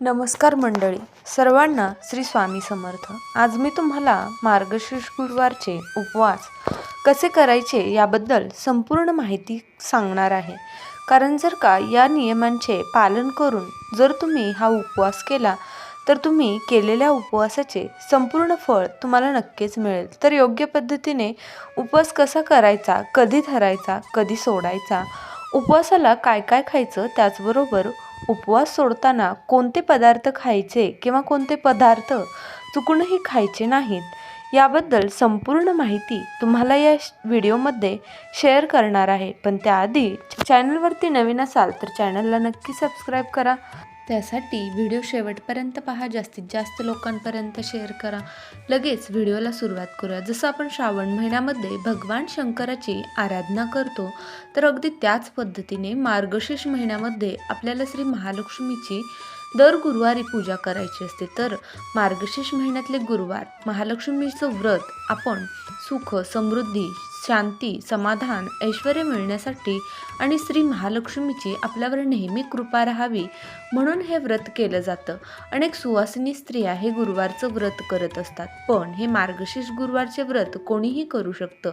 नमस्कार मंडळी. सर्वांना श्री स्वामी समर्थ. आज मी तुम्हाला मार्गशीर्ष गुरुवारचे उपवास कसे करायचे याबद्दल संपूर्ण माहिती सांगणार आहे. कारण जर का या नियमांचे पालन करून जर तुम्ही हा उपवास केला तर तुम्ही केलेल्या उपवासाचे संपूर्ण फळ तुम्हाला नक्कीच मिळेल. तर योग्य पद्धतीने उपवास कसा करायचा कधी धरायचा कधी सोडायचा उपवासाला काय काय खायचं त्याचबरोबर उपवास सोडताना कोणते पदार्थ खायचे किंवा कोणते पदार्थ चुकूनही खायचे नाहीत याबद्दल संपूर्ण माहिती तुम्हाला या श- व्हिडिओमध्ये शेअर करणार आहे. पण त्याआधी चॅनलवरती नवीन असाल तर चॅनलला नक्की सबस्क्राईब करा. त्यासाठी व्हिडिओ शेवटपर्यंत पहा. जास्तीत जास्त लोकांपर्यंत शेअर करा. लगेच व्हिडिओला सुरुवात करूया. जसं आपण श्रावण महिन्यामध्ये भगवान शंकराची आराधना करतो तर अगदी त्याच पद्धतीने मार्गशीर्ष महिन्यामध्ये आपल्याला श्री महालक्ष्मीची दर गुरुवारी पूजा करायची असते. तर मार्गशीर्ष महिन्यातले गुरुवार महालक्ष्मीचं व्रत आपण सुख समृद्धी शांती समाधान ऐश्वर मिळण्यासाठी आणि श्री महालक्ष्मीची आपल्यावर नेहमी कृपा राहावी म्हणून हे व्रत केलं जातं. अनेक सुवासिनी स्त्रिया हे गुरुवारचं व्रत करत असतात. पण हे मार्गशीर्ष गुरुवारचे व्रत कोणीही करू शकतं.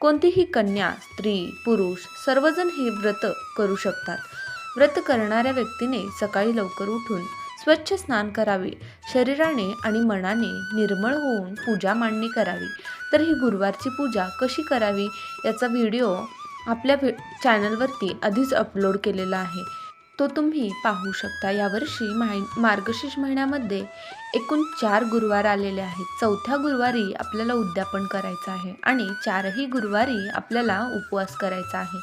कोणतीही कन्या स्त्री पुरुष सर्वजण हे व्रत करू शकतात. व्रत करणाऱ्या व्यक्तीने सकाळी लवकर उठून स्वच्छ स्नान करावे. शरीराने आणि मनाने निर्मळ होऊन पूजा मांडणी करावी. तर ही गुरुवारची पूजा कशी करावी? याचा व्हिडिओ आपल्या व्हि चॅनलवरती आधीच अपलोड केलेला आहे. तो तुम्ही पाहू शकता. यावर्षी माहि मार्गशीर्ष महिन्यामध्ये एकूण चार गुरुवार आलेले आहेत. चौथ्या गुरुवारी आपल्याला उद्यापन करायचं आहे आणि चारही गुरुवारी आपल्याला उपवास करायचा आहे.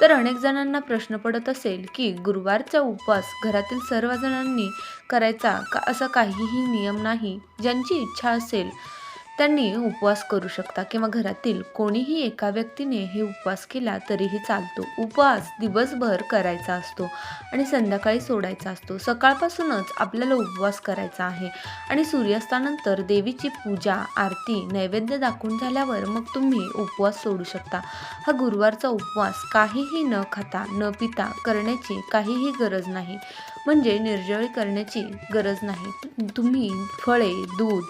तर अनेक जणांना प्रश्न पडत असेल की गुरुवारचा उपवास घरातील सर्वजणांनी करायचा का? असा काहीही नियम नाही. ज्यांची इच्छा असेल त्यांनी उपवास करू शकता किंवा घरातील कोणीही एका व्यक्तीने हे उपवास केला तरीही चालतो. उपवास दिवसभर करायचा असतो आणि संध्याकाळी सोडायचा असतो. सकाळपासूनच आपल्याला उपवास करायचा आहे आणि सूर्यास्तानंतर देवीची पूजा आरती नैवेद्य दाखवून झाल्यावर मग तुम्ही उपवास सोडू शकता. हा गुरुवारचा उपवास काहीही न खाता न पिता करण्याची काहीही गरज नाही. म्हणजे निर्जळी करण्याची गरज नाही. तुम्ही फळे दूध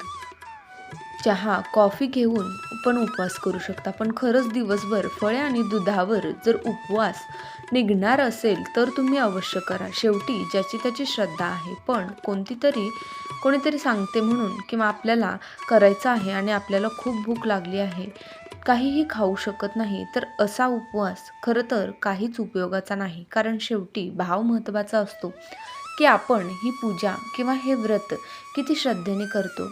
चहा कॉफी घेऊन पण उपवास करू शकता. पण खरंच दिवसभर फळे आणि दुधावर जर उपवास निघणार असेल तर तुम्ही अवश्य करा. शेवटी ज्याची त्याची श्रद्धा आहे. पण कोणती तरी कोणीतरी सांगते म्हणून किंवा आपल्याला करायचं आहे आणि आपल्याला खूप भूक लागली आहे काहीही खाऊ शकत नाही तर असा उपवास खरं तर काहीच उपयोगाचा नाही. कारण शेवटी भाव महत्त्वाचा असतो की आपण ही पूजा किंवा हे व्रत किती श्रद्धेने करतो.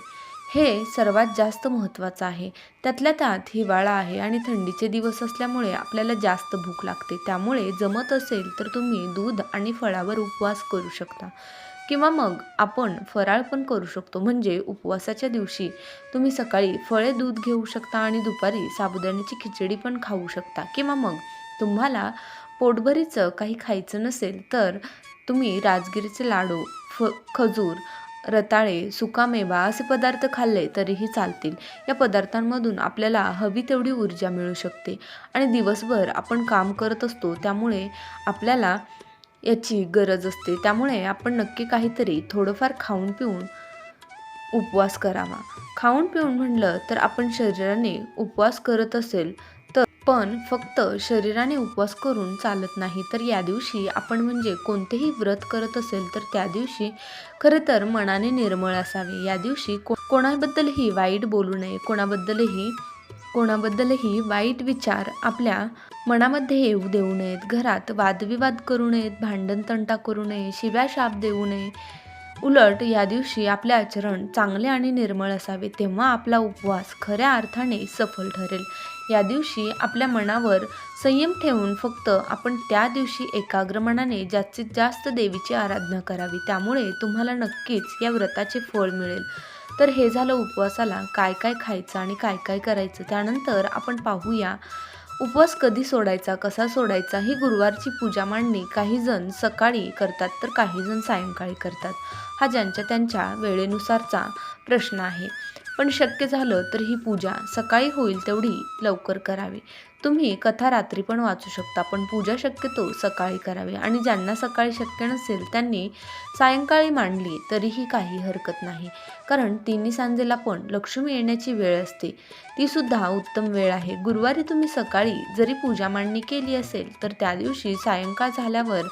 हे सर्वात जास्त महत्त्वाचं आहे. त्यातल्या त्यात हिवाळा आहे आणि थंडीचे दिवस असल्यामुळे आपल्याला जास्त भूक लागते. त्यामुळे जमत असेल तर तुम्ही दूध आणि फळावर उपवास करू शकता. किंवा मग आपण फराळ पण करू शकतो. म्हणजे उपवासाच्या दिवशी तुम्ही सकाळी फळे दूध घेऊ शकता आणि दुपारी साबुदाण्याची खिचडी पण खाऊ शकता. किंवा मग तुम्हाला पोटभरीचं काही खायचं नसेल तर तुम्ही राजगिरीचे लाडू फ खजूर रताळे सुकामेवा असे पदार्थ खाल्ले तरीही चालतील. या पदार्थांमधून आपल्याला हवी तेवढी ऊर्जा मिळू शकते. आणि दिवसभर आपण काम करत असतो त्यामुळे आपल्याला याची गरज असते. त्यामुळे आपण नक्की काहीतरी थोडंफार खाऊन पिऊन उपवास करावा. खाऊन पिऊन म्हणलं तर आपण शरीराने उपवास करत असेल पण फक्त शरीराने उपवास करून चालत नाही तर या दिवशी आपण म्हणजे कोणतेही व्रत करत असेल तर त्या दिवशी खरं तर मनाने निर्मळ असावे. या दिवशी को कोणाबद्दलही वाईट बोलू नये कोणाबद्दलही कोणाबद्दलही वाईट विचार आपल्या मनामध्ये येऊ देऊ नयेत. घरात वादविवाद करू नयेत भांडण तंटा करू नये शिव्या शाप देऊ नये. उलट या दिवशी आपले आचरण चांगले आणि निर्मळ असावे तेव्हा आपला उपवास खऱ्या अर्थाने सफल ठरेल. या दिवशी आपल्या मनावर संयम ठेवून फक्त आपण त्या दिवशी एकाग्र मनाने जास्तीत जास्त देवीची आराधना करावी. त्यामुळे तुम्हाला नक्कीच या व्रताचे फळ मिळेल. तर हे झालं उपवासाला काय काय खायचं आणि काय काय करायचं त्यानंतर आपण पाहूया उपवास कधी सोडायचा कसा सोडायचा ही गुरुवारची पूजा मांडणी काही जण सकाळी करतात तर काही जण सायंकाळी करतात. हा ज्यांच्या त्यांच्या वेळेनुसारचा प्रश्न आहे. पण शक्य झालं तर ही पूजा सकाळी होईल तेवढी लवकर करावी. तुम्ही कथा रात्री पण वाचू शकता पण पूजा शक्यतो सकाळी करावी. आणि ज्यांना सकाळी शक्य नसेल त्यांनी सायंकाळी मांडली तरीही काही हरकत नाही. कारण तिन्ही सांजेला पण लक्ष्मी येण्याची वेळ असते. ती सुद्धा उत्तम वेळ आहे. गुरुवारी तुम्ही सकाळी जरी पूजा मांडणी केली असेल तर त्या दिवशी सायंकाळ झाल्यावर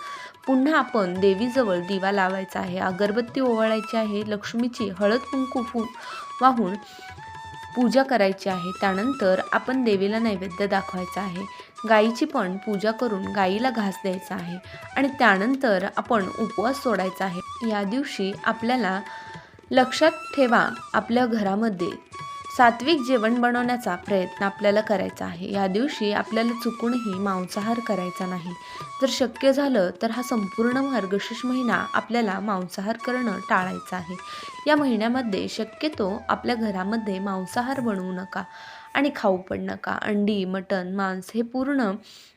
पुन्हा आपण देवीजवळ दिवा लावायचा आहे. अगरबत्ती ओवाळायची आहे लक्ष्मीची हळद कुंकू फू वाहून पूजा करायची आहे. त्यानंतर आपण देवीला नैवेद्य दाखवायचा आहे. गाईची पण पूजा करून गाईला घास द्यायचा आहे. आणि त्यानंतर आपण उपवास सोडायचा आहे. या दिवशी आपल्याला लक्षात ठेवा आपल्या घरामध्ये सात्विक जेवण बनवण्याचा प्रयत्न आपल्याला करायचा आहे. या दिवशी आपल्याला चुकूनही मांसाहार करायचा नाही. जर शक्य झालं तर हा संपूर्ण मार्गशीर्ष महिना आपल्याला मांसाहार करणं टाळायचं आहे. या महिन्यामध्ये शक्यतो आपल्या घरामध्ये मांसाहार बनवू नका आणि खाऊ पण नका. अंडी मटण मांस हे पूर्ण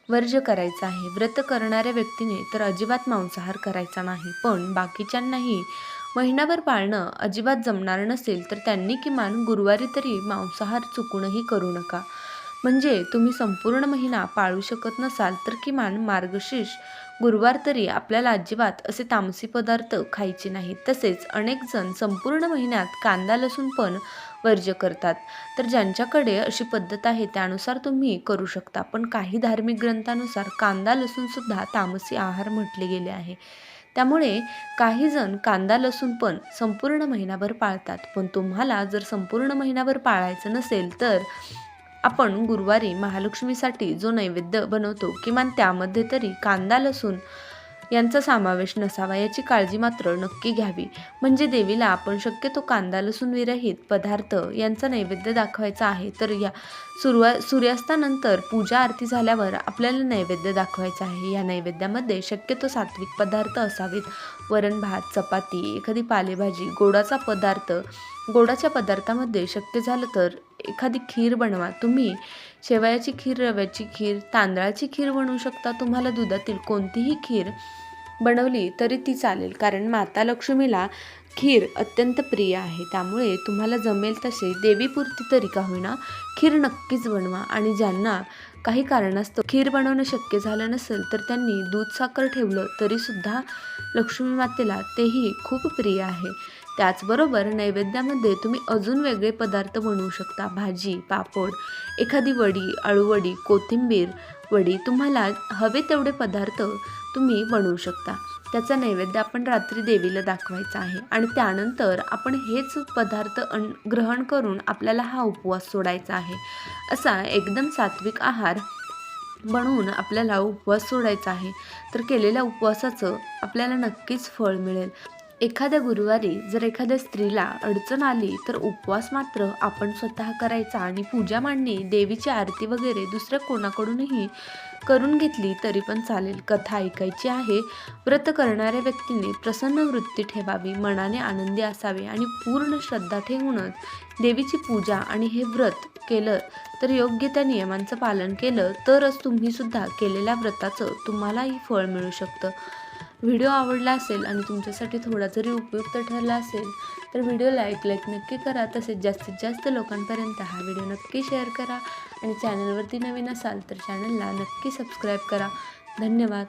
वर्ज्य करायचं आहे. व्रत करणाऱ्या व्यक्तीने तर अजिबात मांसाहार करायचा नाही. पण बाकीच्यांनाही महिनाभर पाळणं अजिबात जमणार नसेल तर त्यांनी किमान गुरुवारी तरी मांसाहार चुकूनही करू नका. म्हणजे तुम्ही संपूर्ण महिना पाळू शकत नसाल तर किमान मार्गशीर्ष गुरुवार तरी आपल्याला अजिबात असे तामसी पदार्थ खायचे नाहीत. तसेच अनेक जण संपूर्ण महिन्यात कांदा लसूण पण वर्ज्य करतात. तर ज्यांच्याकडे अशी पद्धत आहे त्यानुसार तुम्ही करू शकता. पण काही धार्मिक ग्रंथानुसार कांदा लसूणसुद्धा तामसी आहार म्हटले गेले आहे. त्यामुळे काही जण कांदा लसूण पण संपूर्ण महिनाभर पाळतात. पण तुम्हाला जर संपूर्ण महिनाभर पाळायचं नसेल तर आपण गुरुवारी महालक्ष्मीसाठी जो नैवेद्य बनवतो किमान त्यामध्ये तरी कांदा लसूण यांचा समावेश नसावा याची काळजी मात्र नक्की घ्यावी. म्हणजे देवीला आपण शक्यतो कांदा लसूण विरहित पदार्थ यांचा नैवेद्य दाखवायचा आहे तर या सुरुवा सूर्यास्तानंतर पूजा आरती झाल्यावर आपल्याला नैवेद्य दाखवायचा आहे. या नैवेद्यामध्ये शक्यतो सात्विक पदार्थ असावेत. वरण भात चपाती एखादी पालेभाजी गोडाचा पदार्थ गोडाच्या पदार्थामध्ये शक्य झालं तर एखादी खीर बनवा. तुम्ही शेवयाची खीर रव्याची खीर तांदळाची खीर बनवू शकता. तुम्हाला दुधातील कोणतीही खीर बनवली तरी ती चालेल. कारण माता लक्ष्मीला खीर अत्यंत प्रिय आहे. त्यामुळे तुम्हाला जमेल तसे देवीपुरती तरी का होईना खीर नक्कीच बनवा. आणि ज्यांना काही कारणास्तव खीर बनवणं शक्य झालं नसेल तर त्यांनी दूध साखर ठेवलं तरीसुद्धा लक्ष्मी मातेला तेही खूप प्रिय आहे. त्याचबरोबर नैवेद्यामध्ये तुम्ही अजून वेगळे पदार्थ बनवू शकता. भाजी पापड एखादी वडी अळूवडी कोथिंबीर वडी तुम्हाला हवे तेवढे पदार्थ तुम्ही बनवू शकता. त्याचा नैवेद्य आपण रात्री देवीला दाखवायचा आहे. आणि त्यानंतर आपण हेच पदार्थ अन ग्रहण करून आपल्याला हा उपवास सोडायचा आहे. असा एकदम सात्विक आहार बनवून आपल्याला उपवास सोडायचा आहे. तर केलेल्या उपवासाचं आपल्याला नक्कीच फळ मिळेल. एखाद्या गुरुवारी जर एखाद्या स्त्रीला अडचण आली तर उपवास मात्र आपण स्वतः करायचा आणि पूजा मांडणी देवीची आरती वगैरे दुसऱ्या कोणाकडूनही करून घेतली तरी पण चालेल. कथा ऐकायची आहे. व्रत करणाऱ्या व्यक्तीने प्रसन्न वृत्ती ठेवावी मनाने आनंदी असावे आणि पूर्ण श्रद्धा ठेवूनच देवीची पूजा आणि हे व्रत केलं तर योग्य त्या नियमांचं पालन केलं तरच तुम्हीसुद्धा केलेल्या व्रताचं तुम्हालाही फळ मिळू शकतं. व्हिडिओ आवडला असेल आणि तुमच्यासाठी थोडा जरी उपयुक्त ठरला असेल तर व्हिडिओ लाईक लाईक नक्की करा. तसेच जास्तीत जास्त लोकांपर्यंत हा व्हिडिओ नक्की शेअर करा. आणि चॅनलवरती नवीन असाल तर चॅनलला नक्की सबस्क्राईब करा. धन्यवाद.